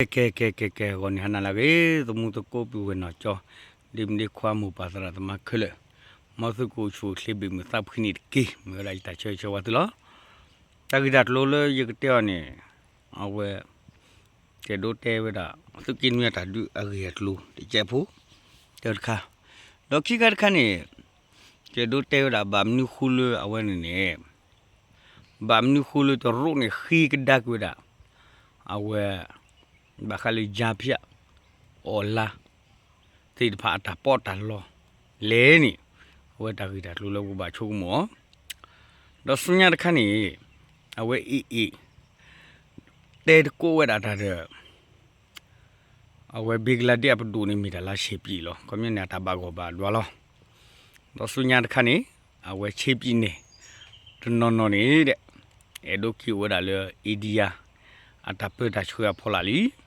ကဲကဲကဲကဲကိုနေဟနာလာကေသမုတကိုပြဝနချောဒီမဒီခွာမှုပါစရာတမခလေမသကိုချိုခလိဘမသပ်ခနိကေမလိုက်တာချေချေဝတ်လောတကိဒတ်လိုလေယကတဲ့နေအဝဲကျေဒိုတဲဝဒသကိနမြတာဒူအရေတလူတကြဖို့တေခါဒေါခိကတ်ခနေကျေဒိုတဲဝဒဘာမနုခူလအဝဲနေနေဘာမနုခူလတရုနေခိကဒက်ဝဒအဝဲ bakali japia ola ti pha ta pot ta lo le ni we ta ki ta lu lo ba chu mo do sunya de khani awe i i te ko we da ta de awe big la de ap du ni mi da la she pi lo ko mi na ta ba go ba lo lo do sunya de khani awe che pi ne no no ni de e do ki we da le idia အတပတာချွေဖောလာလီအစညာခါအဝဲနေနေတာလောဘယူဖတ်ဒူလ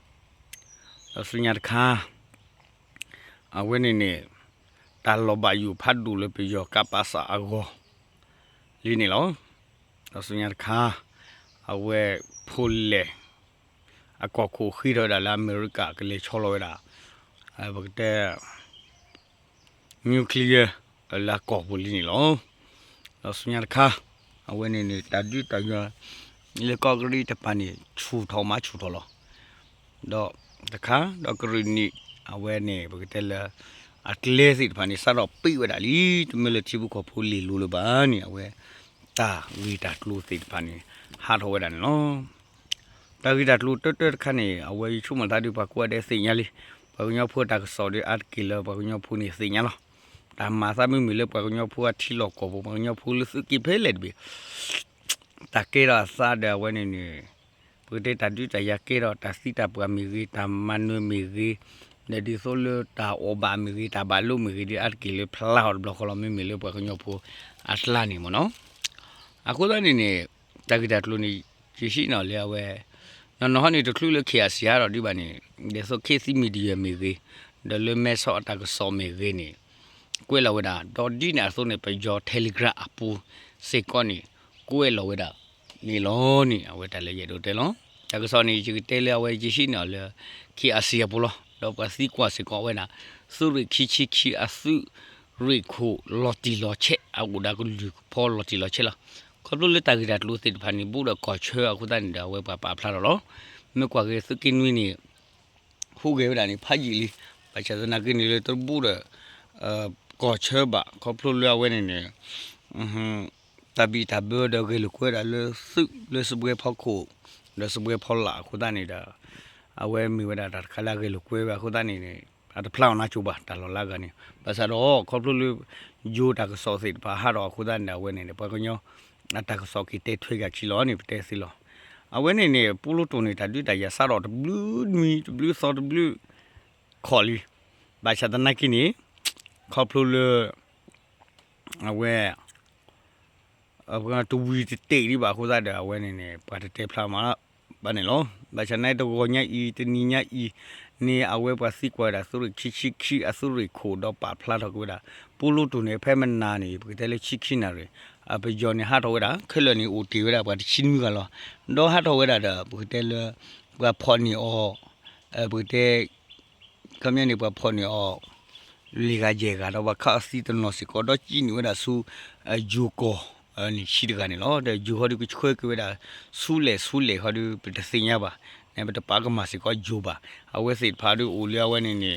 ပီယောကပါစာအဂောလီနေလောအစညာခါအဝဲဖိုလေအကောကိုခီရဒါလာအမေရိကကလေးချောလောရအဘကတဲ့နျူကလ িয়ার လာကောဘူလီနေလောအစညာခါအဝဲနေနေတာဒူတယာလေကောဂရီတပန်ချူထောင်းမချူထော်လောတော့ တခါဒေါကရီနီအဝဲနေဘကတလအတလေစစ်ဖာနေစတော့ပိဝဒါလီတမလချီဘူးကဖိုလီလူလဘာနီအဝဲတာဝီတာကလူစစ်ဖာနေဟာထဝဲဒါနော်တာဂီတာကလူတတခါနေအဝဲချုမတာဒီပါကွာတဲ့စင်ညာလီဘာကညောဖို့တာကစော်ဒီအတ်ကီလဘာကညောဖို့နေစင်ညာလားတာမာသမီမီလေဘာကညောဖို့အထီလောက်ကောဘာကညောဖို့လစကီဖဲလက်ဘီတာကေရာစာဒဝဲနေနေ ပဒေတာဒူတာယကေရတာစီတာပကမီရီတာမန်နွမီရီနေဒီဆိုလတာအိုဘာမီရီတာဘလူမီရီဒီအက်ကီလေဖလာဟောဘလခလမီမီလေပကညိုပူအစလာနီမနောအခုတနေနေတာဂီတာတလူနီချီရှိနော်လေဝဲနော်နော်ဟနီတခုလခေဆီရတော့ဒီပါနေဒီဆိုခေစီမီဒီယာမီရီဒလမဲဆော့တာကဆောမီရီနီကွေလဝဲတာဒေါ်ဒီနာဆိုနေပဂျောတယ်လီဂရအပူစေကောနီကွေလဝဲတာ နေလောနေအဝဲတလည်းရတော့တယ်လောတကစောနေကြီးတဲလဝဲကြီးရှိနော်လေခီအစီယပလောတော့ပစီကွာစကောဝဲနာစုရခီချီခီအစုရိခုလော်တီလော်ချက်အဝဒါကလူဖောလော်တီလော်ချက်လားကဘလတကရတ်လို့စစ်ဖာနီဘူးတော့ကောချေ အခုတန်ဒါဝဲပါပါဖလာတော့မြကွာကစကင်းဝင်းနေခုကေဝဒါနေဖာကြီးလီပချဒနာကင်းလေတော့ဘူးတော့အာကောချေပါကဘလလဝဲနေနေအဟမ်တဘီတဘဒဂေလကွဲရလစုလစပွဲဖောက်ခုလစပွဲဖောက်လာခုတနေတာအဝဲမီဝဒတာခလာဂေလကွဲပါခုတနေနေအတဖလောင်းနာချူပါတလောလာကနေပါစတော့ခေါပလူလူဂျိုတာကစောစစ်ပါဟာတော့ခုတနေတာဝဲနေနေပကညောအတကစောကီတေထွေးကချီလောနေပတဲစီလောအဝဲနေနေပူလို့တုန်နေတာတွေ့တရစတော့ blue နွီ blue စော blue ခေါ်လီဘာချဒနာကိနီခေါပလူလူအဝဲအက တူဝီတေဒီပါခိုးစားတယ်အဝဲနေနေပါတေဖလာမှာဘာနေလောဘာချနိုင်တော့ညဤတနီညဤနေအဝဲပါစီကွာတာဆိုရချီချီခီအဆူရခိုတော့ပါဖလာတော့ကွာပူလို့တူနေဖဲမနာနေဘယ်တဲလေချီခီနာရအပဂျော်နေဟာတော့ဝဲတာခဲလနေဦးတီဝဲတာပါချင်းမီကလောတော့ဟာတော့ဝဲတာဘယ်တဲလေကဖော်နီအောအဘယ်တဲကမြနေပါဖော်နီအောလီကဂျေကတော့ဘာခါစီတနော်စီကောတော့ချီနေဝဲတာဆူဂျူကို အနိရှိတကနေလောတဲ့ဂျူဟောဒီကိုခွဲကွေးတာဆူလေဆူလေဟောဒီတစင်ရပါနေဘတပါကမစီကိုဂျူပါအဝဲစစ်ဖာဒူအိုလျာဝဲနေနေ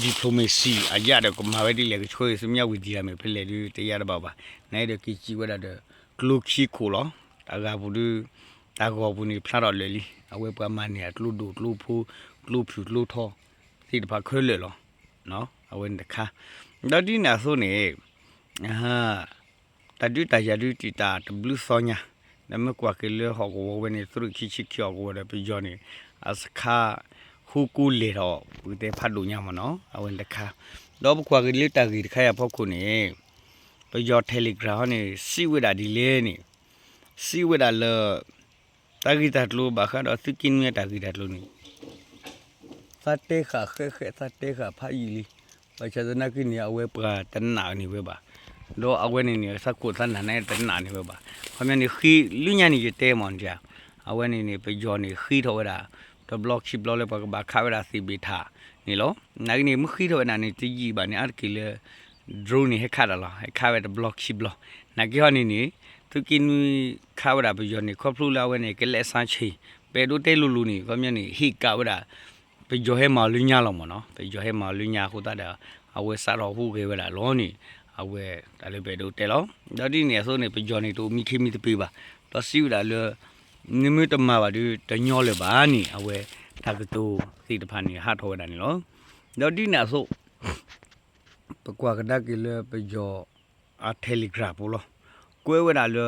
ဒီပလိုမေစီအရတဲ့ကမာဝဲဒီလေကိုခွေးစမြဝီဒီရမယ်ဖလေဒီတရားတော့ပါနိုင်တဲ့ကီချီဝဲတာကလုခီကိုလောတာကဘူးဒီတာကောဘူးနေဖလာ တော့လေလီအဝဲပမနီအတလူဒူတလူဖူတလူဖြူတလူထောဒီတပါခွဲလေလောနော်အဝဲတခါဒါဒီနာဆိုနေဟာတဒူတရဒူတီတာတဘလူဆောညာနမကွာကလေဟောကိုဝနေသူခိချိချောကိုရပြကြောနေအစခါခုကူလေတော့ဘူးတဲ့ဖတ်လို့ညမနော်အဝင်တခါတော့ကွာကလေတာကြီးတခါရဖောက်ခုနေပြကြော Telegram နေစီဝဒဒီလေနေစီဝဒလတာဂီတတ်လို့ဘာခါတော့စကင်းမြတာဂီတတ်လို့နေစတေခါခဲခဲစတေခါဖာယီလီဘာချဒနာကိနီအဝဲပရာတနာနေဝဲပါ လောအဝဲနေနေစကုသန်နာနေတနာနေပါခမနေခီလူညာနေတဲမွန်ကြအဝဲနေနေပကြောနေခီထောတာ the block ship block လေပါကဘာခါဝရာစီဘီထာနီလောနိုင်နေမခိတော့နာနေတီကြီးပါနေအကီလေ drone နေဟခါရလာဟခါဝရာ block ship block နာကီဟနီနီသူကင်းခါဝရာဘယောနေခေါပလူလာဝနေကလက်ဆန်းချီပေဒိုတဲလူလူနီကမြနေဟိကဝရာပကြောဟဲမာလူညာလောမနော်ပကြောဟဲမာလူညာခုတတာအဝဲစားတော့ဟုကေဝလာလောနီ အဝဲဒါလေးပေဒိုတဲလောဒါဒီနေဆိုနေပကြောနေတူမိခိမိတပေးပါတော့စီလာလေနိမတမပါဒီတညောလေပါနီအဝဲတာကတူစီတဖာနီဟာထောတာနီလောတော့ဒီနာဆိုပကွာကဒကီလေပကြောအတယ်လီဂရာပိုလောကွဲဝဒါလေ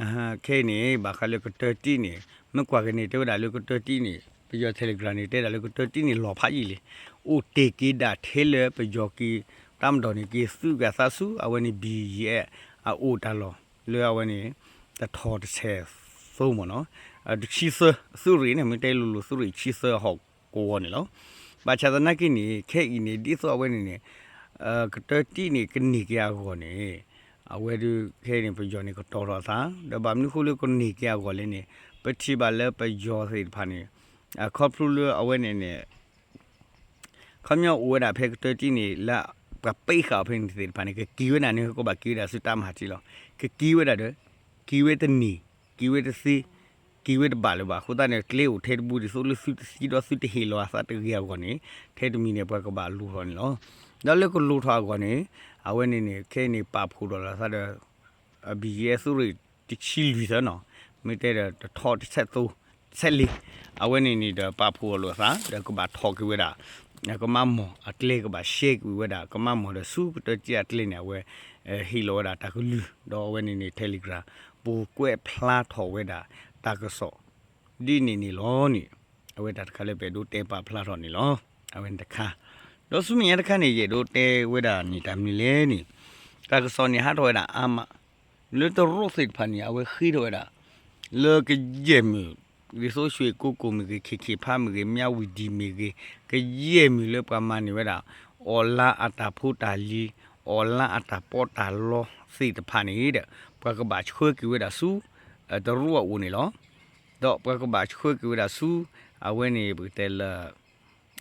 အဟခဲနေဘာခလေကတတီနေမကွာကနေတောဒါလေကတတီနေပကြောတယ်လီဂရာနေတဲဒါလေကတတီနေလောဖာကြီးလေအိုတေကီဒါထဲလေပကြောကီ တမ်တော်နေကီစုကဆာစုအဝနေဘီရဲ့အိုတလောလေအဝနေတထော်တဲ့ဆဲသုံးမနော်အဒချီဆစုရီနေမတဲလူလူစုရီချီဆဟောက်ကိုဝနေလောဘာချာဒနာကီနေခဲအီနေဒီဆိုအဝနေနေအာကတတီနေကနီကရခေါ်နေအဝဲဒီခဲနေပကြောနေကတော်တော်သာဒဗမ်နုခုလကနီကရခေါ်လေနေပတိပါလေပကြောစိဖာနေအခေါပလူလအဝဲနေနေခမောဝဲတာဖက်ကတတီနေလာ ပပိခါဖင်းဒီဖာနေကကီဝဲနာနေကိုဘကီဒါစတမဟာချီလောကကီဝဲတာဒကီဝဲတနီကီဝဲတစီကီဝဲတပါလဘာခုတနဲ့ကလေးကိုထဲတဘူးဒီဆိုလို့စုစီတော့စုတဟီလောအစတကြီးကောနေထဲတမီနေဘကဘာလူဟောနေလောဒါလည်းကိုလူထွားကောနေအဝဲနေနေခဲနေပဖူတော့လာစတဲ့အဘီယေစုရီတချီလူစနော်မိတဲ့ထော်တစ်ဆက်သူဆ က်လီအဝဲနေနေပဖူလို့စားဒါကဘာထော်ကဝဲတာညကမမောအတလေကဘာရှေ့ကဝဲတာကမမောတဲ့စုတကြအတလေနေဝဲဟီလောတာတကလူတော့ဝဲနေနေ Telegram ဘူကွဲဖလားထော်ဝဲတာတကဆော့ဒီနေနေလောနီအဝဲတာတခါလည်းပဲဒိုတေပါဖလားထော်နေလောအဝဲတခါတော့စုမြင်ရတခါနေရဒိုတေဝဲတာနေတမ်းနေလဲနီတကဆော့နေဟာတော့တာအာမလေတော့ရိုစစ်ဖာနီအဝဲခီတော့တာလေကဂျေမီ ဒီဆိုရွှေကိုကိုမီခေခေဖာမီမြဝီဒီမီကရဲမီလေပမာနေဝဲတာအော်လာအတာဖူတာလီအော်လာအတာပေါ်တာလောစိတဖာနေတဲ့ပကဘာချွေကဝဲတာဆူတရူဝနေလောတော့ပကဘာချွေကဝဲတာဆူအဝဲနေဘူးတဲလာ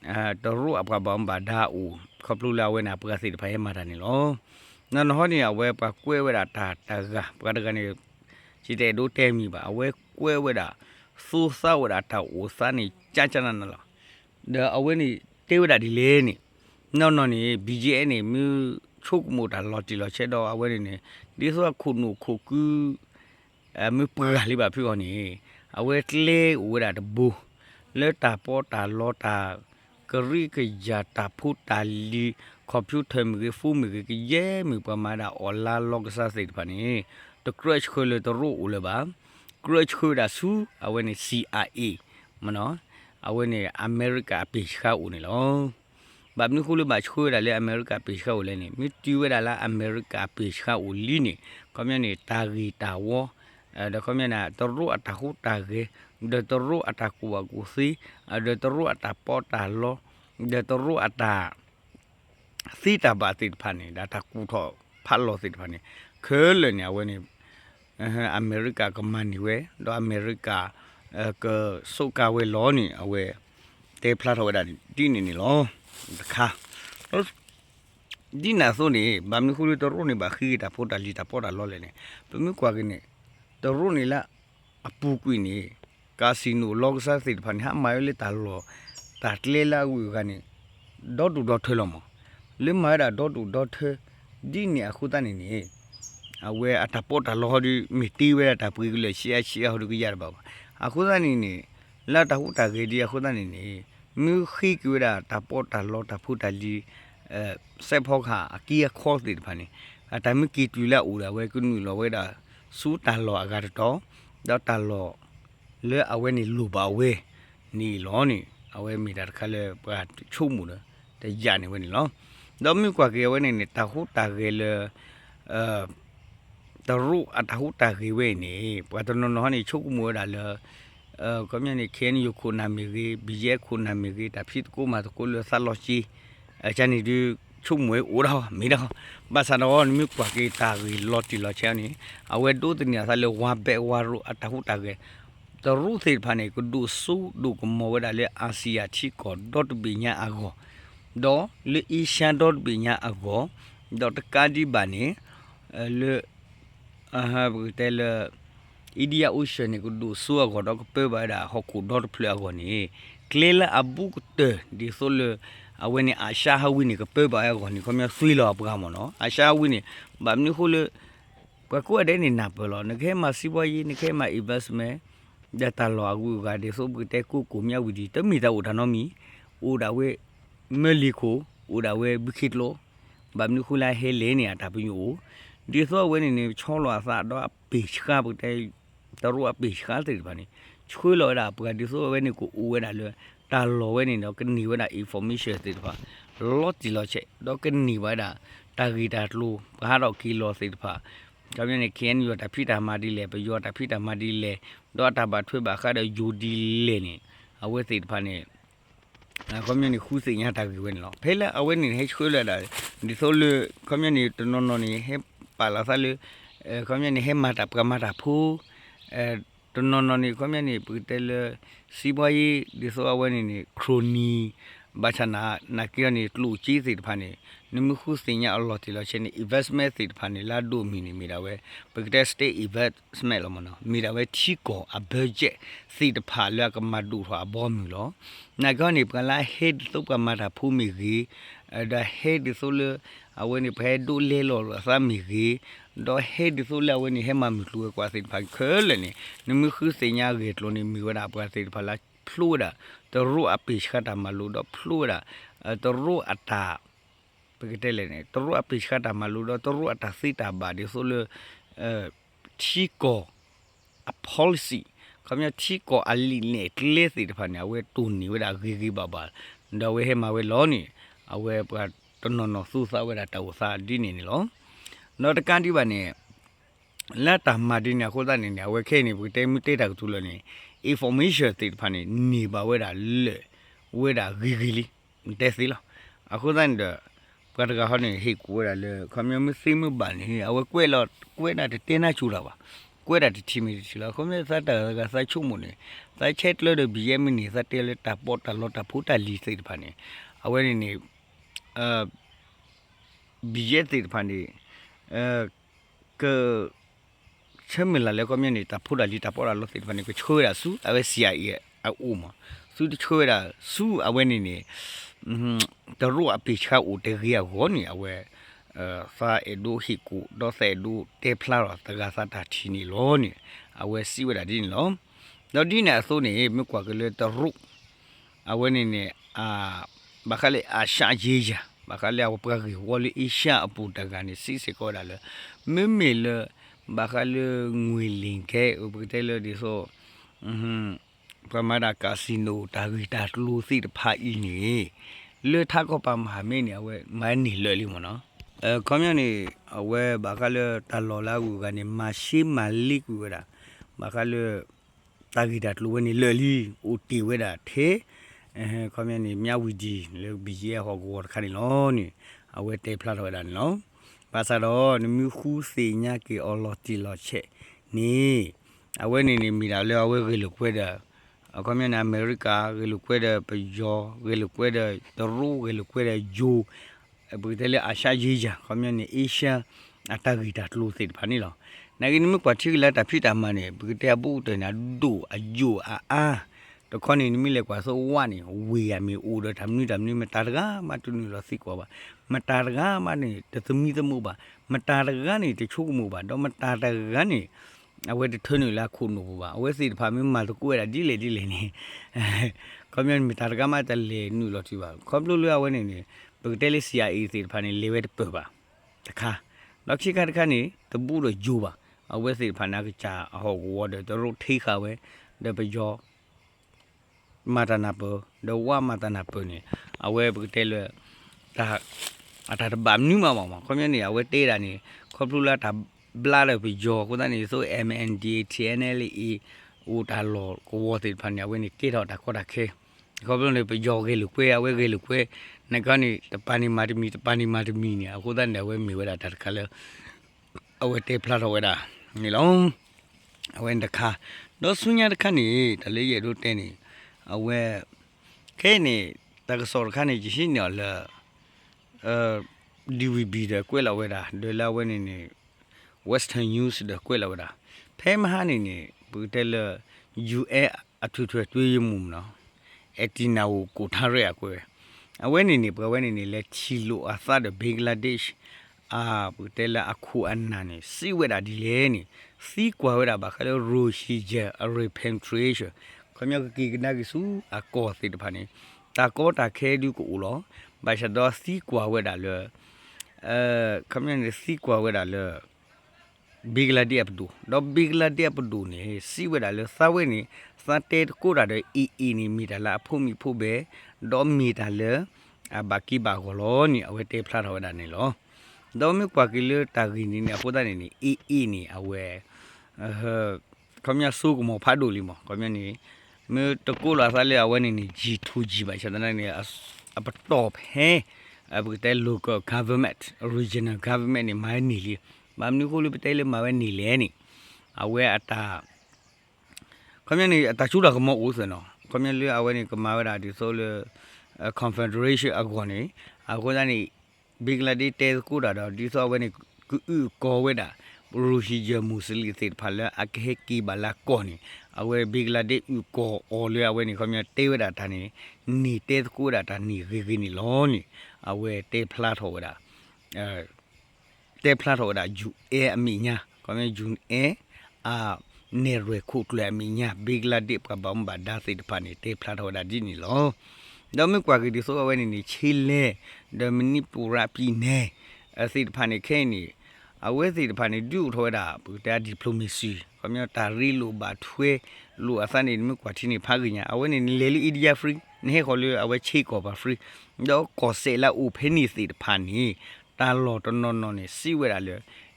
အဲတရူအပကဘမ်ဘာဒါအူခပလူလာဝဲနာပကစိတဖာရဲမာတာနေလောနော်ဟောနေအဝဲပကွဲဝဲတာတာတကပကတကနေချီတဲ့ဒိုတဲမီပါအဝဲကွဲဝဲတာ စူဆာဝဲတာတာအိုစာနေကြကြနနလားဒါအဝဲနေတေဝဲတာဒီလေနေနော်နော်နေ BGA နေမြူချုပ်မို့တာလော်တီလော်ချက်တော့အဝဲနေနေဒီဆိုခုနုခုကူအမပရလေးပါဖြစ်အောင်နေအဝဲကလေးဝဲတာတဘူလက်တာပေါ်တာလောတာကရီကကြတာဖူတာလီကွန်ပျူတာမီဖူမီကရဲမီပမာတာအလာလောကစားစိတ်ပါနေတကရချခွေလေတရူဦးလေပါ ကရချခွေတာဆူအဝဲနေ CIA မနော်အဝဲနေအမေရိကပိခါဦးနေလောဘာမနခုလဘချခွေတာလေအမေရိကပိခါဦးလေနေမီတီဝဲတာလားအမေရိကပိခါဦးလီနေကမြနေတာဂီတာဝအဲဒါကမြနာတရူအတခုတာကေဒတရူအတကူဝကူစီဒတရူအတပေါ်တာလောဒတရူအတာ စီတာဘာတိဖာနေဒါတကူထောဖတ်လို့စီဖာနေခဲလနေဝဲနေအမေရိကကမန်နီဝဲတော့အမေရိကအဲကစုကဝဲလောနေအဝဲတေဖလာထောဒါဒီနေနေလောတခါဒီနာဆိုနေဘာမခုလတော်နေဘာခီတာပိုတာလီတာပေါ်တာလောလေနေပမကွာကနေတော်နေလာအပူကွီနေကာစီနိုလော့ဆာစီဖန်ဟာမိုင်လေတာလောတာတလေလာဝီကနေဒေါ်တူဒေါ်ထွေလောမလေမိုင်တာဒေါ်တူဒေါ်ထွေဒီနေအခုတနေနေ အဝဲအတပေါ်တာလောဒီမီတီဝဲတာပွေးကလေးရှီယာရှီယာဟိုဒီရပါပါအခုတနေနေလာတာဟုတာကေဒီအခုတနေနေမြူခိကွေတာတပေါ်တာလောတာဖူတာလီအဲဆက်ဖောက်ခါအကီးခေါ်တဲ့ဖာနေအတိုင်းမကီတူလာဦးလာဝဲကုနူလောဝဲတာစူတာလောအကတော့တော့တာလောလဲအဝဲနေလူပါဝဲနီလောနေအဝဲမိတာခါလဲပါချုံမှုနော်တရနေဝဲနေလောတော့မြကွာကေဝဲနေတခုတာကေလဲအဲ တရုအတဟုတာကေဝဲနေပတ်တနော်နော်နေချုံမှုတာလဲအဲကမြနေခဲနီယခုနာမီကြီးဘီရဲခုနာမီကြီးတဖြစ်ကိုမာကိုလဆာလောချီအချန်နီဒီချုံမွေဦးတော့မိတော့ဘာသာတော့မြကွာကေတာကြီးလော်တီလော်ချန်နီအဝဲတိုးတင်ရဆာလေဝါဘဲဝါရူအတဟုတာကေတရုသေဖာနေကဒုဆူဒုကမောဝဒါလေအာဆီယာချီကော .b ညာအကောဒေါ်လေအီရှန် .b ညာအကောဒေါ်တကာဒီဘာနေလေ အဟာဘတဲလေအီဒီယာအိုရှန်နေကဒုဆူအကောတော့ပေဘာဒါဟခု .p အကောနေကလေလာအဘူကတဒီဆိုလေအဝနေအာရှာဟဝိနေကပေဘာအကောနေခမဆွေးလောပကမနော်အာရှာဝိနေဘာမနီခိုလေဘကွာတဲ့နေနာပလောနခဲမှာစီပွားရေးနခဲမှာ investment ဒတာလောအကူကဒီဆိုဘတဲ့ကိုကိုမြဝီဒီတမီတာဝဒါနော်မီအိုဒါဝဲမလီကိုအိုဒါဝဲဘခိတလောဘာမနခုလာဟဲလဲနေတာပညို ဒီဆိုဝဲနေနေချောလောအစတော့ပေချကဘတဲ့တရူအပေချကတဲ့ဘာနေချွေးလောတာပကဒီဆိုဝဲနေကိုအိုဝဲတာလဲတာလောဝဲနေတော့ကနေဝဲတာ information တဲ့ဘာလောတီလောချက်တော့ကနေဝဲတာတာဂီတာလိုဘာတော့ကီလောစိတ်ဖာကြောင့်နေခင်ရောတာဖိတာမာဒီလေပယောတာဖိတာမာဒီလေတော့တာဘာထွေးပါခါတဲ့ယူဒီလေနေအဝဲစိတ်ဖာနေအကွန်မြူနီခူးစိညာတာကြီးဝင်လောဖဲလာအဝဲနေဟဲချွေးလာတာဒီဆိုလေကွန်မြူနီတနော်နော်နေဟဲ ပါလာစားလေကွန်မြူနီဟဲမာတာပကမာတာဖူအဲတနော်နော်နေကွန်မြူနီပူတယ်လေစီဘွားကြီးဒီဆိုအဝဲနေနေခရိုနီဘာချနာနာကီယနီလူကြီးစိတ်ဖာနေနမခုစင်ညာအလော်တီလောချင်း investment စိတ်ဖာနေလာဒိုမီနီမီတာဝဲပကတက် state investment လောမနော်မီတာဝဲချီကောအဘဂျက်စိတ်ဖာလကမဒူထွာဘောမီလောနာကောနေပကလာ head တုပ်ကမတာဖူးမီကြီး အဲဒါ head ဆိုလအဝဲနေဖဲဒူလေလောအသမီကြီးတော့ head ဆိုလအဝဲနေဟဲမမီလူကွာစိတ်ဖာခဲလနေနမခုစင်ညာရေတလိုနေမီဝဒါပွားစိတ်ဖာလာဖလိုဒါတရူအပိခတာမလူတော့ဖလိုဒါတရူအတာပကတဲ့လေနေတရူအပိခတာမလူတော့တရူအတာစိတာဘာဒီဆိုလအဲချီကိုအ policy ခမချီကိုအလီနေကလေးစိတဖာနေဝဲတူနေဝဲဒါဂီဂီဘာဘာတော့ဝဲဟဲမဝဲလောနေ အဝဲပတနော်နော်စူစာဝဲဒါတောစာဒီနေနေလောနော်တကန်ဒီပါနေလက်တာမာဒီနေခိုးတာနေနေဝဲခဲနေဘူးတဲမီတေတာကတူလနေ information တိဖာနေနေပါဝဲတာလေဝဲတာဂီဂီလီတက်စီလားအခုတန်းတော့ပကတကဟောနေဟိကိုဝဲတာလေခမမစိမဘာနေအဝဲကွဲတော့ကွဲတာတင်းနာချူလာပါကွဲတာတီမီချီလာခမစတာကစချုံမနေစချက်လို့ဘီယမနီစတဲလက်တာပေါ်တာလောတာဖူတာလီစိတ်ဖာနေအဝဲနေနေ အာဘီယက်စိတ်ဖာနေအဲကချက်မလာလဲကောမြနေတာဖူတာလီတာပေါ်လာလို့စိတ်ဖာနေကိုချိုးရဆူအဝဲစီအိုရဲ့အိုမဆူတချိုးရဆူအဝဲနေနေอืมတရူအပိချာဦးတေရီယာဂောနီအဝဲအဲဖာအဒိုဟီကူဒေါ်ဆေဒူတေဖလာရတကစားတာချီနီလောနီအဝဲစီဝဒဒီလောတော့ဒီနေအစိုးနေမြကွာကလေးတရူအဝဲနေနေအာဘခလေအရှာဂျေ ဂျာဘခလေအဝပကဝလီအရှာအပူတကနေစီစီကောဒါလေမေမေလေဘခလေငွေလင်ခဲဥပဒေလေဒီဆိုอืมပမာဒကာစီနိုတာဂီတာလူစီတဖာအင်းနေလေထကောပါမဟာမေနေအဝဲမိုင်းနေလွယ် လိမ့်မနော်အဲကွန်မြူနီအဝဲဘာကလေတလော်လာကူကနေမရှိမလီကူကတာဘာကလေတာဂီတာလူဝဲနေလွယ်လီဦးတီဝဲတာသေးအဲကွန်မြူနီမြဝီဒီလေဘီဂျီဟောကူခါနီလောနီအဝဲတေဖလာတော့တာနော်ဘာသာတော့နမြခူးစီညာကေအော်လော်တီလော်ချက်နီအဝဲနေနေမိတာလေအဝဲကေလို့ခွဲတာအကွန်မြူနီအမေရိကကေလို့ခွဲတဲ့ပယောကေလို့ခွဲတဲ့တရူကေလို့ခွဲတဲ့ဂျိုဘယ်တယ်အရှာကြီးကြကွန်မြူနီအေရှာအတာဂီတာလို့စစ်ဖာနီလောနိုင်နိမကွာချိလာတာဖိတာမနေဘယ်တဲ့ဘူးတဲ့နာဒူအဂျိုအာအာ တခွန်နေမိလေကွာဆိုဝါနေဝေရမီအိုဒတမနီတမနီမတာတကမတူနီလောစိကွာပါမတာတကမနေတသမီသမှုပါမတာတကနေတချို့မှုပါတော့မတာတကနေအဝဲတထွန်းနေလာခုနိုပါအဝဲစီတဖာမင်းမတကူရဒီလေဒီလေနေကွန်မြူမီတာတကမတလေနူလောတိပါကွန်ပလူလွအဝဲနေနေဘယ်တဲလီစီယာအီစီတဖာနေလေဝဲတပပါတခါလောက်ချိကတခါနေတပူတော့ဂျိုးပါအဝဲစီဖာနာကချာအဟောဝတ်တော့ထိခါဝဲတပ ယောမာတနာပဒဝမာတနာပနေအဝဲဘတဲလတာအတာဗမ်နူမမမခွန်မြနေအဝဲတေးတာနေခေါပလူလာတာဘလာရပယောကိုတန်နေဆို MND TNLE ဟိုတာလောကိုဝတ်တိဖန်ရဝဲနေကေတော့တာခေါ်တာခဲခေါပလူနေပယောကေလူကွဲအဝဲကေလူကွဲနကနေတပန်နီမာတမီတပန်နီမာတမီနေအခုတန်နေဝဲမီဝဲတာတခါလဲအဝဲတေးဖလာတော့ဝဲတာနေလုံးအဝဲတခါတော့ဆုညာတစ်ခါနေတလေးရတို့တဲနေ အဝဲခဲနေတကစော်ခါနေကြရှိနေလဲအဲ DVB တဲ့ကွဲလာဝဲတာဒေလာဝဲနေနေ Western News တဲ့ကွဲလာဝဲတာဖဲမဟာနေနေဘူတဲလ UA အထူးထွေတွေးရမှုမနော်အတီနာကိုကိုထားရကွဲအဝဲနေနေဘဝဲနေနေလဲချီလိုအသတဲ့ဘင်္ဂလားဒေ့ရှ်အာဘူတဲလအခုအန်နာနေစီဝဲတာဒီလဲနေစီကွာဝဲတာဘာခလဲရိုရှိဂျာ repentration ခမယကီကနာကဆူအကောသိတဖာနေတာကောတာခဲဒူကိုလောဘာရှတော့စီကွာဝဲတာလဲအဲခမယနေစီကွာဝဲတာလဲဘီဂလာဒီအပဒူတော့ဘီဂလာဒီအပဒူနေစီဝဲတာလဲသဝဲနေသတဲကိုတာတဲ့အီအီနီမီတာလာဖုံမီဖုပဲတော့မီတာလဲအဘကီဘာကိုလောနီအဝဲတေဖလာတော့တာနေလောတော့မြကွာကီလတာဂီနီနေအပေါ်တာနေနီအီအီနီအဝဲအဟခမယဆူကမောဖာဒူလီမောခမယနေ မေတကူလာစားလေအဝဲနေနီ G2G ပါချတဲ့နေအပတော့ဟဲအဘကတဲ local government regional government နေမိုင်းနီလီမမ်နီကိုလူပတဲလေမဝဲနီလဲနီအဝဲအတာခမယနေအတာချူတာကမောဦးစနော်ခမယလေအဝဲနေကမာဝဲတာဒီဆိုလေ confederation အကောနေအကောဒနီဘင်္ဂလားဒေ့တဲကူတာတော့ဒီဆိုဝဲနေကူကောဝဲတာဘရူရှိဂျမူစလီသိဖာလာအကဟကီဘလာကောနီ အဝဲဘင်္ဂလားဒေ့ဥကောအော်လေအဝဲနေခမတေဝတာတန်နီနီတဲကူတာတန်နီဂီဂီနီလောနီအဝဲတေဖလာထောဝတာအဲတေဖလာထောတာဂျူအဲအမိညာခမဂျူအဲအာနေရခုကလအမိညာဘင်္ဂလားဒေ့ကဘမ်ဘာဒါသိတဖာနီတေဖလာထောတာဒီနီလောဒါမကွာကဒီဆိုဝဲနေနီချီလေဒမနီပူရာပြည်နေအစိတဖာနေခဲနီ အဝဲစီတဖာနေဒူထွဲတာဘူတာဒီပလိုမစီခမတာရီလိုဘာထွဲလိုအစနေမြကွာတီနေဖာကညာအဝဲနေလေလီအီဒီယာဖရီနေခေါ်လေအဝဲချေကောပါဖရီတော့ကောဆေလာဥဖဲနီစီတဖာနေတာလော်တနော်နော်နေစီဝဲတာလေ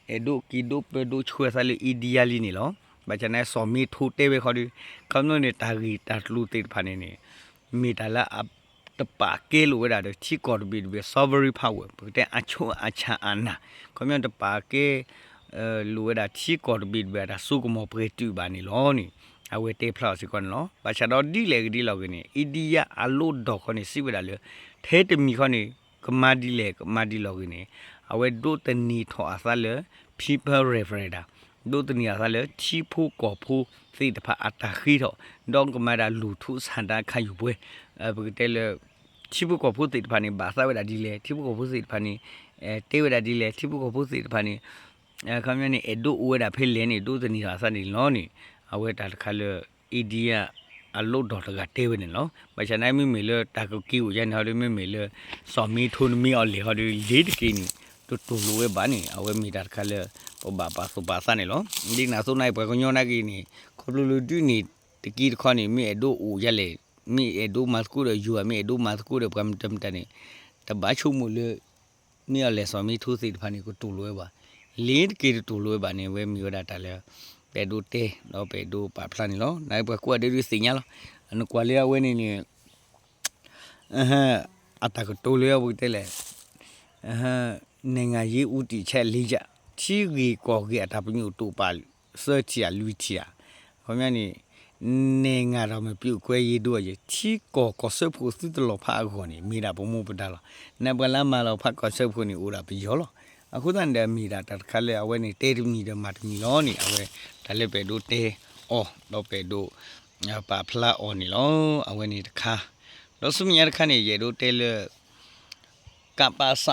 အဲဒိုကီဒိုပေဒိုချွဲစားလေအီဒီယာလီနေလောဘာချနေစော်မီထိုတဲဝဲခေါ်ဒီကမ်နိုနေတာဂီတာလူတေဖာနေနေမီတလာအ တပါကဲလိုရတာချီကော်ဘီဘီဆော်ဗရီပါဝဲဘတဲ့အချိုအချာအနာခမန်တပါကဲအဲလိုရတာချီကော်ဘီဘီတာစုကမောပရေတူပါနေလောနီအဝဲတေဖလောက်စီကောနော်ဘာချတော့ဒီလေဒီလောက်ကနေအီဒီယာအလိုဒေါခနေစီဝဲတာလေထဲတမီခနေကမာဒီလေကမာဒီလောက်ကနေအဝဲဒိုတနီထောအစားလေ people referenda ဒိုတနီအစားလေချီဖိုးကော်ဖိုးစိတ်တဖာအတာခီတော့ဒေါကမာဒါလူထုစန္ဒခါယူပွဲအဲဘကတဲလေ ချိပုကိုဖုသိတဖာနေဘာသာဝဒဒီလေချိပုကိုဖုသိတဖာနေအဲတေဝဒဒီလေချိပုကိုဖုသိတဖာနေအဲခမနေအဒိုဝဒဖေးလဲနေဒိုသနီဟာစနေလောနေအဝဲတာတခါလေအီဒီယာအလုတ်တော်တကတေဝနေလောမချနိုင်မိမေလတာကကီကိုရန်ဟော်မိမေလစော်မီထုန်မီအော်လေဟော်လေးတကင်းတူတူလိုဝဲဘာနေအဝဲမီတာတခါလေဟိုဘာပါစပါစနေလောဒီနာဆိုနိုင်ပွဲကညောနာကီနေခပလူလူတူနေတကီတခေါနေမိအဒိုအိုရက်လေ mi edo maskure yu mi edo maskure pram tam tane ta ba chu mu le mi le so mi thu si phani ko tu lwe ba lead ke tu lwe ba ne we mi da ta le pe do te no pe do pa phla ni lo nai pa kwa de ri si nya lo anu kwa le we ni ni eh ha ata ko tu lwe bu te le eh ha နိုင်ငံရေးဥတီချက်လေးကြချီရီကော်ကြီးအတာပညုတူပါစေချီလူချီခေါမြ နီနေငါတော့မပြုတ်ခွဲရည်တော့ရချီကောကောဆပ်ဖို့သစ်တော်ဖာခေါနေမိတာဘုံမပဒါလာနဘလာမလောဖတ်ကောဆပ်ဖို့နေဦးတာပြီးရောလောအခုတန်တယ်မိတာတခါလေအဝဲနေတဲတမီတမတမီလောနေအဝဲဒါလည်းပဲတို့တဲအော်တော့ပဲတို့ပါဖလာအော်နေလောအဝဲနေတခါတော့စမြရခါနေရေတို့တဲလေကပါစ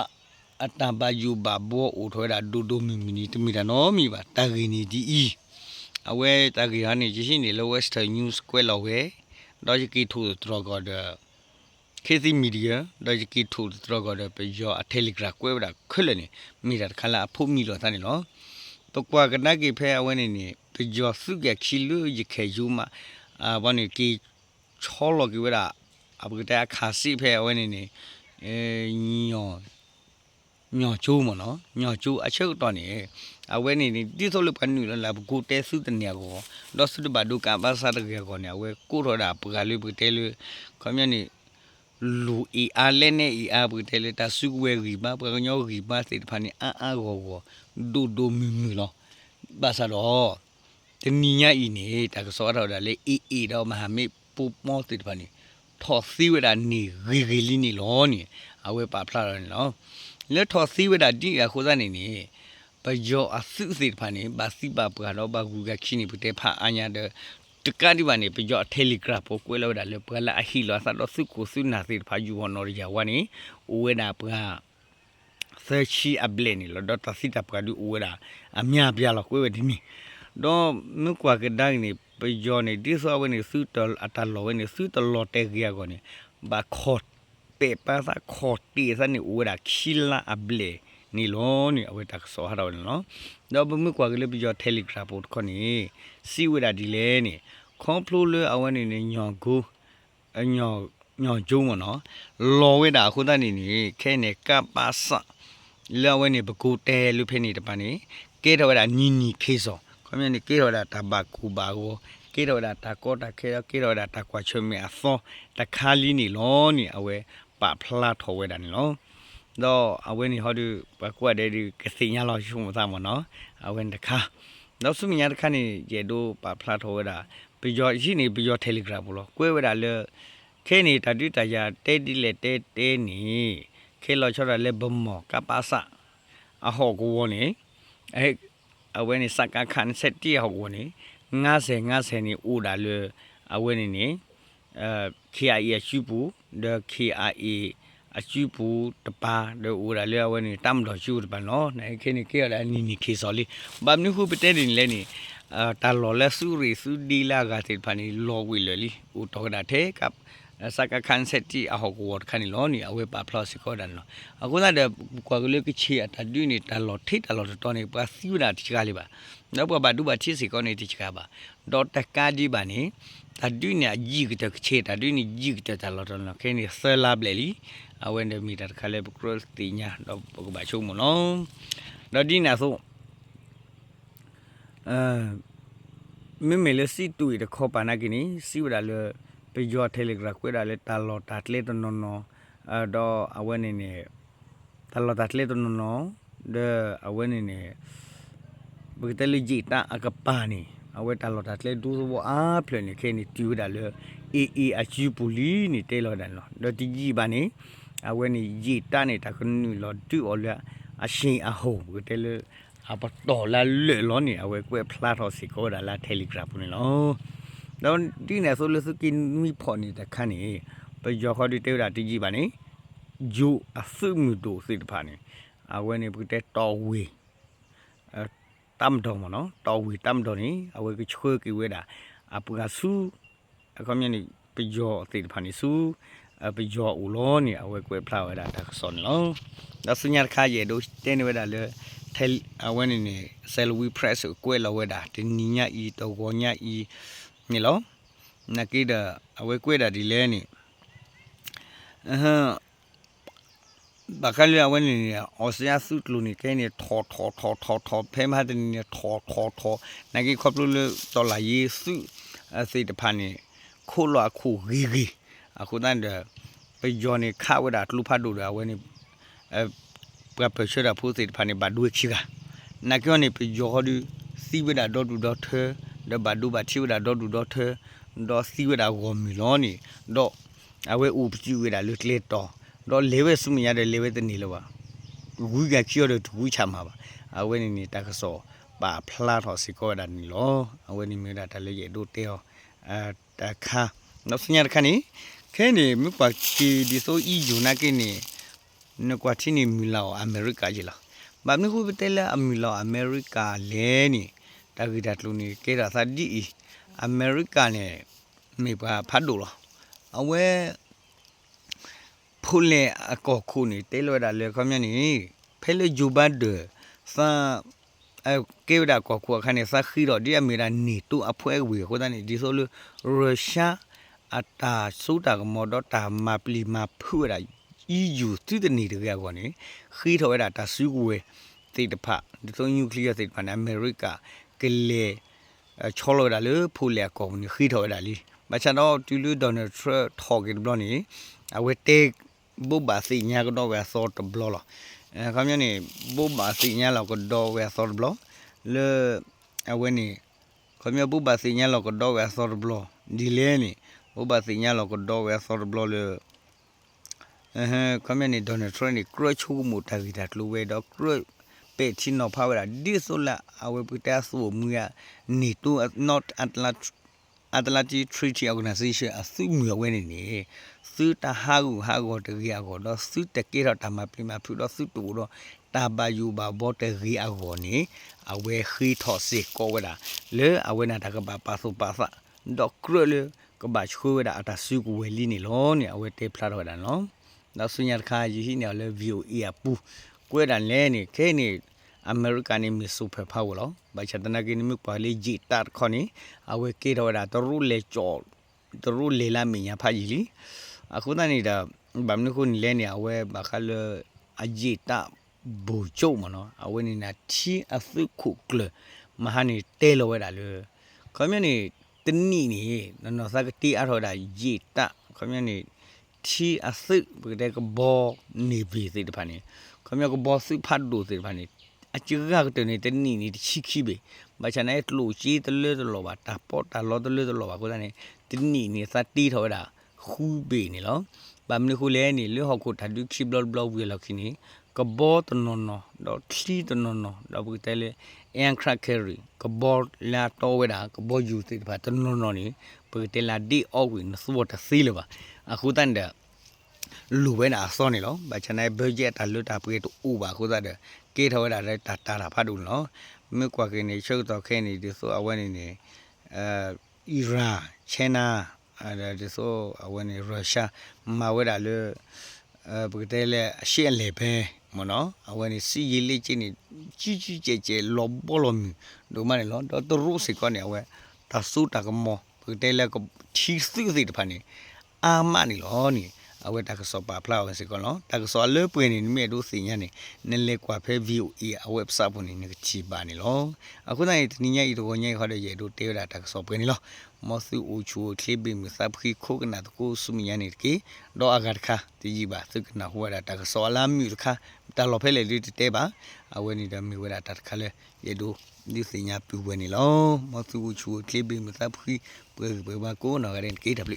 အတဘယူဘဘောဦးထွဲတာဒူဒူမီမီနီတမီတာနော်မိပါတာဂီနီဒီအီ အဝဲတကီဟာနေရှိနေလော Western News ကွဲလောဝဲဒေါ်ကီထူထရဂဒခေစီမီဒီယာဒေါ်ကီထူထရဂဒ pe yo a telegram ကွဲတာခွလနေမိတာခလာအဖို့မိတော့တန်းနေလောပကွာကနကေဖဲအဝဲနေနေ pe yo စုကခီလူရခေယူမအာဘာနေကီချောလောကီဝဲတာအပကတခါစီဖဲအဝဲနေနေအဲညောညောချိုးမနော်ညောချိုးအချုပ်တော့နေ အဝဲနေနေတိဆိုလို့ပန်နူလာကိုတဲစုတနေကိုလောစုတဘဒုကဘာသာတကေကိုနေအဝဲကိုရောတာပကလေးပတဲလေးခမညနေလူအီအားလဲနေအီအားပတဲလေးတဆုဝဲရီဘာပကညောရီဘာစိတ်ဖာနေအာအာကိုကိုဒူဒူမီမီလောဘာသာတော့တနီညာဤနေတာကစောတော့ဒါလေအေးအေးတော့မဟာမိတ်ပူမောတိတပါနေထော်စီဝဒနီရီရီလီနီလောနီအဝဲပါဖလာတယ်နော်လေထော်စီဝဒဒီအခိုးစနေနေ ပယောအစုစစ်ဖာနေဘာစီပါပကတော့ဘာဂူကခိနေပတေဖာအညာတဲ့တကတိပါနေပယောတယ်လီဂရပ်ပိုကွဲလို့ဒါလေပလာအဟီလောဆာတော့စုကိုစုနာစစ်ဖာယူဝနော်ရဝနီဝဲနာပကဆာချီအဘလနီလောဒတ်စီတာပကဒူဝဲတာအမြပြလောကွဲဝဒီမီတော့မြကွာကဒိုင်းနေပယောနေဒီဆိုဝဲနေစုတလအတလောဝဲနေစုတလောတဲကြရကောနေဘာခေါ်ပေပါစာခေါ်တီစနေဝဲတာခီလာအဘလေ နီလောနီအဝဲတက်ဆောဟာတော့နော်တော့ဘမြကွာကလေးပယော Telegram ပို့ခေါနေစီဝဲတာဒီလဲနေခွန်ဖလိုလအဝဲနေနေညောင်ကိုအညောင်ညောင်ကျုံးမနော်လော်ဝဲတာခုတနေနေခဲနေကပ်ပါစလော်ဝဲနေပကူတဲလူဖဲနေတပနေကဲတော့တာနီနီခေစောခမနေကဲတော့တာတဘကူပါကိုကဲတော့တာတကောတာခဲကဲတော့တာတကွာချွေမီအသောတခါလီနီလောနီအဝဲပဖလာထော်ဝဲတာနီလော တော့အဝဲနေဟောဒီပကွာတဲ့ဒီကစင်ရလောက်ရှုံမသားမနော်အဝဲတခါနောက်စုမညာတခါနေရေတို့ပဖလာထော်ဝဲတာပြီးတော့ရှိနေပြီးတော့ Telegram ဘလို့ကွဲဝဲတာလေခဲနေတတိတရာတဲတိလေတဲတဲနေခဲလောချောတာလေဘမောကပါစအဟောကိုဝနေအဲအဝဲနေစကခန်ဆက်တီဟောကိုနေ90 90နေဥဒါလေအဝဲနေနေအဲ KIA ရှုပူ the KIA အချူပူတပါဒေဥရလေဝနေတမ်တော်ရှုတပါနော်နေခေနေကေရနီနီခေစောလီဘာမနခုပတဲနေလဲနေအာတာလောလဲစုရီစုဒီလာကတိဖာနီလောဝီလေလီဥတော်ဒါတဲ့ကပ်စကခန်ဆက်တီအဟောကောခဏီလောနီအဝေပါဖလော့စကောဒန်လောအခုသာတဲ့ကွာကလေးကချီအတဒွိနေတာလောထိတလောတော်နေပါစီဝနာတိကလေးပါနောက်ပါဘာဒူပါချီစီကောနေတိကပါဒေါ်တကာဒီပါနေ တဒွိနေကြီးကတချေတဒွိနေကြီးကတလောတော်လောခဲနေဆလာပလေလီအဝဲနေမီတာခါလေပကရစတီညာတော့ပကဘာချုံမနော်တော့ဒီနာဆိုအဲမမေလစီတူရခေါ်ပါနာကိနီစီဝဒါလေပေဂျောတယ်လီဂရာကွေဒါလေတာလောတာတလေတနော်နော်အဲတော့အဝဲနေနေတာလောတာတလေတနော်နော်ဒေ အဝဲနေနေဘဂတလီဂျီတာအကပါနီအဝဲတာလောတာတလေဒူဆိုအားဖလနေခဲနေတူဒါလေအေအေအချူပူလီနေတဲလောဒန်လောတော့ဒီကြီးပါနေအဝဲနေရီတာနေတာခနူလောတူအော်လအရှင်အဟုဘတဲလေအပတော်လာလေလောနေအဝဲကွဲဖလာတော်စီကောဒါလာတယ်လီဂရပ်ပူနေလောတော့ဒီနေဆိုလို့စကင်မီဖော်နေတဲ့ခန်းနေပယောခေါ်ဒီတေတာတီကြီးပါနေဂျူအဆုမှုတို့စိတဖာနေအဝဲနေဘတဲတော်ဝေအဲ တမ်တော်မနော်တော်ဝေတမ်တော်နေအဝဲကချွေးကဝဲတာအပကဆူအခုမြနေပယောစိတဖာနေဆူအပယောဦးလောနေအဝဲကွဲဖလာဝဲတာတဆွန်လောဒါစညာခါရဲ့တို့တဲနေဝဲတာလေ tel awen ni sel we press kwe lo weda ti ni nya i to go nya i ni lo na ki da awe kwe da di le ni aha bakali awen ni o sia su tlu ni ke ni tho tho tho tho tho phe ma de ni tho tho tho na ki khop lu to la ye su a se de phan ni kho lo khu ri ri a khu dan de pe jo ni kha weda tlu phat do da awen ni ပပရှရာဖိုးစိတ်ဖာနေဘဒူချီကနာကျောနေပယောဒီစီဝဒဒေါတူဒေါထေဒဘဒူဘချီဝဒဒေါတူဒေါထေဒေါစီဝဒဂောမီလောနီဒေါအဝဲဥပချီဝဒလွတ်လေတော့ ဒေါလေဝဲစုမရတဲ့လေဝဲတနေလောပါဝီကချီရတဲ့ဝီချမှာပါအဝဲနေနေတကဆောပါဖလာတော်စီကောဒနီလောအဝဲနေမြတာတလေရဒိုတေအတခါနောက်စညာခဏီခဲနေမြပချီဒီဆိုအီယူနာကိနေနကွာတီနီမီလာအမေရိကကြီးလာဘာမခုပတဲလာအမီလာအမေရိကလဲနီတဂီဒတ်လူနီကေရာသဒီအမေရိကနဲ့မေပါဖတ်လို့လားအဝဲ ဖူလေအကောခုနီတဲလွယ်တာလေခမနီဖဲလေဂျူဘတ်ဒသာအဲကေဝဒါကောခုခနဲ့စခီတော့ဒီအမေရာနေတူအဖွဲဝေဟိုတန်းဒီဆိုလို့ရုရှားအတာစုတာကမော်ဒတာမပလီမဖူရာ EU သူတနေတကကောနေခီထော်ရတာဆူကွေတိတဖဒီသုံးနျူကလ িয়ার တိပန်အမေရိကကလေချောလို့တာလေဖူလေကောနေခီထော်ရတာလီမချတော့တူလူဒေါ်နယ်ထရထော်ကင်ဘလောနေအဝဲတေ ဘုဘာစီညာကတော့ဝဲဆော့တဘလောလာအဲခမနေဘုဘာစီညာလောက်ကတော့ဝဲဆော့ဘလောလေအဝဲနေခမပုပ္ပစိညာလောကတော့ဝဲဆော်ဘလောဒီလဲနေပုပ္ပစိညာလောကတော့ဝဲဆော်ဘလောလေအဟခမနေဒေါ်နယ်ထရန့်နေကရချိုမူတာဂီတာလိုဝဲတော့ကရပေချီနောဖာဝဲဒီဆိုလာအဝဲပတာဆူမူရနေတူ not atlant Atlantic Treaty Organization အစုမြဝဲနေနေစုတဟာကူဟာကိုတကြီးအကောတော့စုတကေတော့တမပြမဖူတော့စုတူတော့တာဘာယူဘာဘောတကြီးအကောနေအဝဲခီထော့စစ်ကိုဝဲတာလေအဝဲနာတကဘာပါစုပါစဒေါကရလေကဘာချခွေတာအတစုကိုဝဲလီနေလောနေအဝဲတေဖလာတော့တာနော်နောက်ဆုညာခါယူဟိနေလေ view အပူကွဲတာလဲနေခဲနေ အမေရိကန်နေမစုဖဖောက်လောဘာချတနာကိနမပါလီဂျီတာခေါနီအဝဲကေတော့တာတရူလေချောတရူလေလာမညာဖာကြီးလီအခုတနေတာဗမ်နခုနီလဲနေအဝဲဘာခလအဂျီတာဘူချုံမနော်အဝဲနေတာချီအသုခုကလမဟာနီတဲလောဝဲတာလေခမနီတနီနီနော်နော်စကတီအထော်တာဂျီတာခမနီချီအသုဘယ်တဲ့ကဘောနေပြီစိတဖာနေခမကဘောစုဖတ်ဒိုစိတဖာနေ အကျကကတနေတနီနီချိခိပဲဘာချနိုင်တလူချီတလေတလောပါတာပေါ်တာလောတလေတလောပါကိုတဲ့တနီနီစတီထောတာခူးပေနေလောဘာမနခုလဲနေလေဟောကိုတဒုခိဘလော့ဘလော့ဝေလောက်ခိနေကဘောတနော်နော်တော့ခီတနော်နော်တော့ဘုတဲလေအန်ခရကရီကဘောလာတော့ဝဲတာကဘောယူစစ်ပါတနော်နော်နေဘုတဲလာဒီအောက်ဝင်းစောတစီလပါအခုတန်တဲ့လူပဲနာစောနေလောဘာချနိုင်ဘတ်ဂျက်တာလွတ်တာပြေတူဥပါခုသားတဲ့ကေထောတာလည်းတာတာတာဖတ်လို့နော်မြကွာကင်းနေချုပ်တော့ခဲနေဒီဆိုအဝဲနေနေအဲအီရန်ချိနာအဲဒီဆိုအဝဲနေရုရှားမဝဲတာလေအဲဘယ်တဲလဲအရှက်လေပဲမနော်အဝဲနေစီရီလေးချင်းနေကြီးကြီးကျယ်ကျယ်လောဘောလောမီဒိုမနေလောတော့သူရုစီကနေအဝဲတာဆူတာကမောဘယ်တဲလဲကချီစီစီတဖာနေအာမနီလောနီ အဝဲတကစောပါဖလာဝစီကောနော်တကစောလေပွေနေမြေတို့စီညနေနလေကွာဖဲ view e အဝဲပစပုန်နေချီပါနေလောအခုနိုင်တနိညာဤတော့ညိုခေါ်တဲ့ရေတို့တေရတာတကစောပွေနေလောမောစုအူချူခလိဘိမစပ်ခိခုကနာတကိုစုမညနေကေဒေါ်အဂတ်ခာတီကြီးပါသုကနာဟိုရတာတကစောလာမြူခာတလော်ဖဲလေလေးတေပါအဝဲနေတဲ့မြေဝဲတာတခါလေရေတို့ဒီစညာပြူဝဲနေလောမောစုအူချူခလိဘိမစပ်ခိပွေပွေပါကိုနော်ကရင် KW